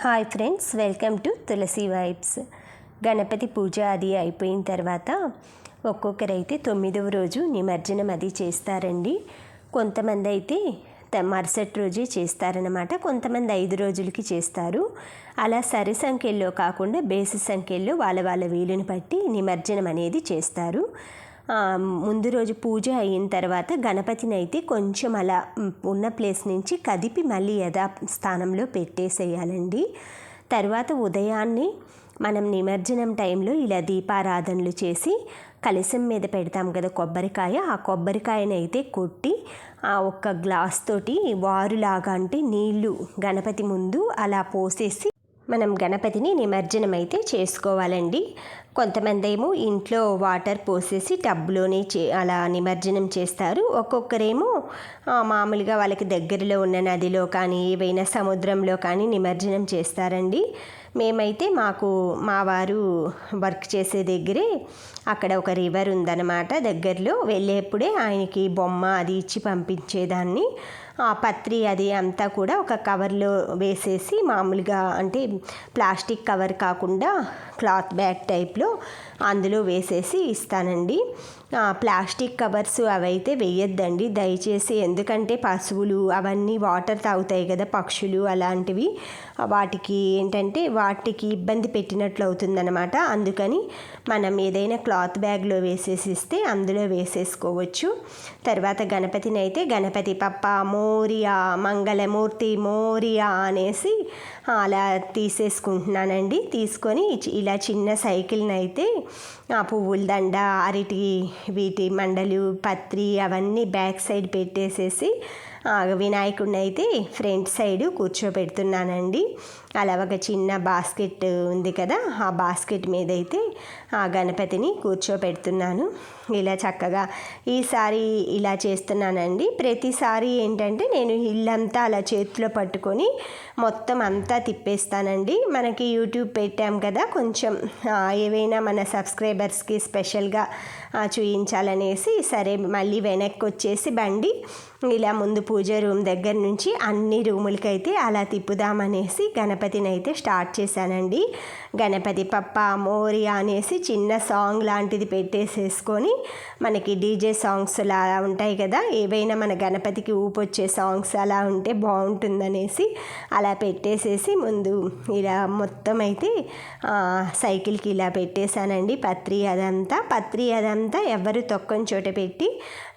Hi friends welcome to Tulasi vibes Ganapati పూజ అది అయిపోయిన తర్వాత ఒక్కొక్కరైతే తొమ్మిదవ రోజు నిమజ్జనం అది చేస్తారండి. కొంతమంది అయితే మరుసటి రోజే చేస్తారనమాట కొంతమంది ఐదు రోజులకి చేస్తారు. అలా సరి సంఖ్యల్లో కాకుండా బేసి సంఖ్యల్లో వాళ్ళ వాళ్ళ వీలుని బట్టి నిమజ్జనం అనేది చేస్తారు. ముందు రోజు పూజ అయిన తర్వాత గణపతిని అయితే కొంచెం అలా ఉన్న ప్లేస్ నుంచి కదిపి మళ్ళీ యథా స్థానంలో పెట్టేసేయాలండి. తర్వాత ఉదయాన్నే మనం నిమజ్జనం టైంలో ఇలా దీపారాధనలు చేసి కలశం మీద పెడతాం కదా కొబ్బరికాయ ఆ కొబ్బరికాయని అయితే కొట్టి ఆ ఒక్క గ్లాస్ తోటి వారులాగా అంటే నీళ్ళు గణపతి ముందు అలా పోసేసి మనం గణపతిని నిమజ్జనం అయితే చేసుకోవాలండి. కొంతమంది ఏమో ఇంట్లో వాటర్ పోసేసి టబ్లోనే చే అలా నిమజ్జనం చేస్తారు. ఒక్కొక్కరేమో మామూలుగా వాళ్ళకి దగ్గరలో ఉన్న నదిలో కానీ ఏవైనా సముద్రంలో కానీ నిమజ్జనం చేస్తారండి. మేమైతే మాకు మా వారు వర్క్ చేసే దగ్గరే అక్కడ ఒక రివర్ ఉందన్నమాట. దగ్గరలో వెళ్ళేప్పుడే ఆయనకి బొమ్మ అది ఇచ్చి పంపించేదాన్ని. పత్రి అది అంతా కూడా ఒక కవర్లో వేసేసి మామూలుగా అంటే ప్లాస్టిక్ కవర్ కాకుండా క్లాత్ బ్యాగ్ టైప్లో అందులో వేసేసి ఇస్తానండి. ప్లాస్టిక్ కవర్స్ అవైతే వేయొద్దండి. దయచేసి ఎందుకంటే పశువులు అవన్నీ వాటర్ తాగుతాయి కదా పక్షులు అలాంటివి. వాటికి ఏంటంటే వాటికి ఇబ్బంది పెట్టినట్లు అవుతుందన్నమాట. అందుకని మనం ఏదైనా క్లాత్ బ్యాగ్లో వేసేసి ఇస్తే అందులో వేసేసుకోవచ్చు. తర్వాత గణపతిని అయితే గణపతి పప్ప మోరియా మంగళమూర్తి మోరియా అనేసి అలా తీసేసుకుంటున్నానండి. తీసుకొని ఇలా చిన్న సైకిల్ని అయితే ఆ పువ్వుల దండ అరటి వీటి మండలు పత్రి అవన్నీ బ్యాక్ సైడ్ పెట్టేసేసి వినాయకుడిని అయితే ఫ్రంట్ సైడ్ కూర్చోబెడుతున్నానండి. అలా ఒక చిన్న బాస్కెట్ ఉంది కదా ఆ బాస్కెట్ మీద అయితే ఆ గణపతిని కూర్చోబెడుతున్నాను. ఇలా చక్కగా ఈసారి ఇలా చేస్తున్నానండి. ప్రతిసారి ఏంటంటే నేను ఇల్లంతా అలా చేతిలో పట్టుకొని మొత్తం అంతా తిప్పేస్తానండి. మనకి యూట్యూబ్ పెట్టాం కదా కొంచెం ఏవైనా మన సబ్స్క్రైబర్స్కి స్పెషల్గా చూయించాలనేసి సరే మళ్ళీ వెనక్కి వచ్చేసి బండి ఇలా ముందు పూజ రూమ్ దగ్గర నుంచి అన్ని రూములకైతే అలా తిప్పుదామనేసి గణపతిని అయితే స్టార్ట్ చేశానండి. గణపతి పప్ప మోరియా అనేసి చిన్న సాంగ్ లాంటిది పెట్టేసేసుకొని మనకి డీజే సాంగ్స్ లా ఉంటాయి కదా ఏవైనా మన గణపతికి ఊపొచ్చే సాంగ్స్ అలా ఉంటే బాగుంటుందనేసి అలా పెట్టేసేసి ముందు ఇలా మొత్తం అయితే సైకిల్కి ఇలా పెట్టేశానండి. పత్రి అదంతా పత్రి అదంతా ఎవరు తొక్కని చోట పెట్టి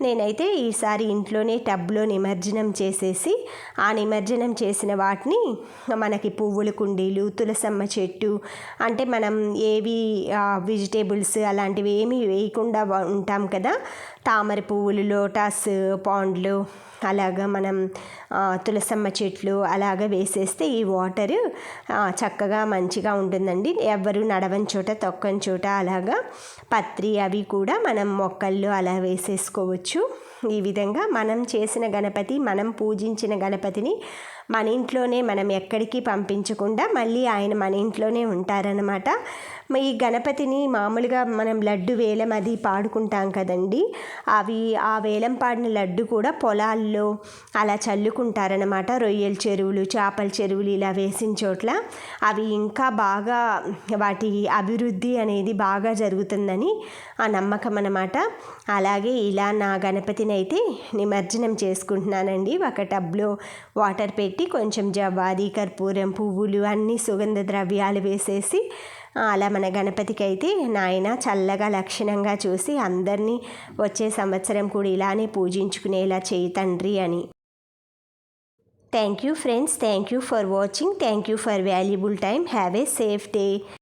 నేనైతే ఈసారి ఇంట్లోనే టబ్లో నిమజ్జనం చేసేసి ఆ నిమజ్జనం చేసిన వాటిని మనకి పువ్వుల కుండీలు తులసమ్మ చెట్టు అంటే మనం ఏవి వెజిటేబుల్స్ అలాంటివి ఏమీ వేయకుండా ఉంటాం కదా. తామర పువ్వులు లోటస్ పాండ్లు అలాగా మనం తులసమ్మ చెట్లు అలాగ వేసేస్తే ఈ వాటర్ చక్కగా మంచిగా ఉంటుందండి. ఎవరు నడవని చోట తొక్కని చోట అలాగా పత్రి అవి కూడా మనం మొక్కల్లో అలా వేసేసుకోవచ్చు. ఈ విధంగా మనం చేసిన గణపతి మనం పూజించిన గణపతిని మన ఇంట్లోనే మనం ఎక్కడికి పంపించకుండా మళ్ళీ ఆయన మన ఇంట్లోనే ఉంటారనమాట ఈ గణపతిని మామూలుగా మనం లడ్డు వేలం అది పాడుకుంటాం కదండి. అవి ఆ వేలం పాడిన లడ్డు కూడా పొలాల్లో అలా చల్లుకుంటారనమాట రొయ్యల చెరువులు చేపల చెరువులు ఇలా వేసిన చోట్ల. అవి ఇంకా బాగా వాటి అభివృద్ధి అనేది బాగా జరుగుతుందని ఆ నమ్మకం అనమాట అలాగే ఇలా నా గణపతిని అయితే నిమజ్జనం చేసుకుంటున్నానండి. ఒక టబ్లో వాటర్ పెట్టి కొంచెం జవాది కర్పూరం పువ్వులు అన్ని సుగంధ ద్రవ్యాలు వేసేసి అలా మన గణపతికి అయితే నాయన చల్లగా లక్షణంగా చూసి అందరినీ వచ్చే సంవత్సరం కూడా ఇలానే పూజించుకునేలా చేయి తండ్రి అని. Thank you friends thank you for watching thank you for valuable time have a safe day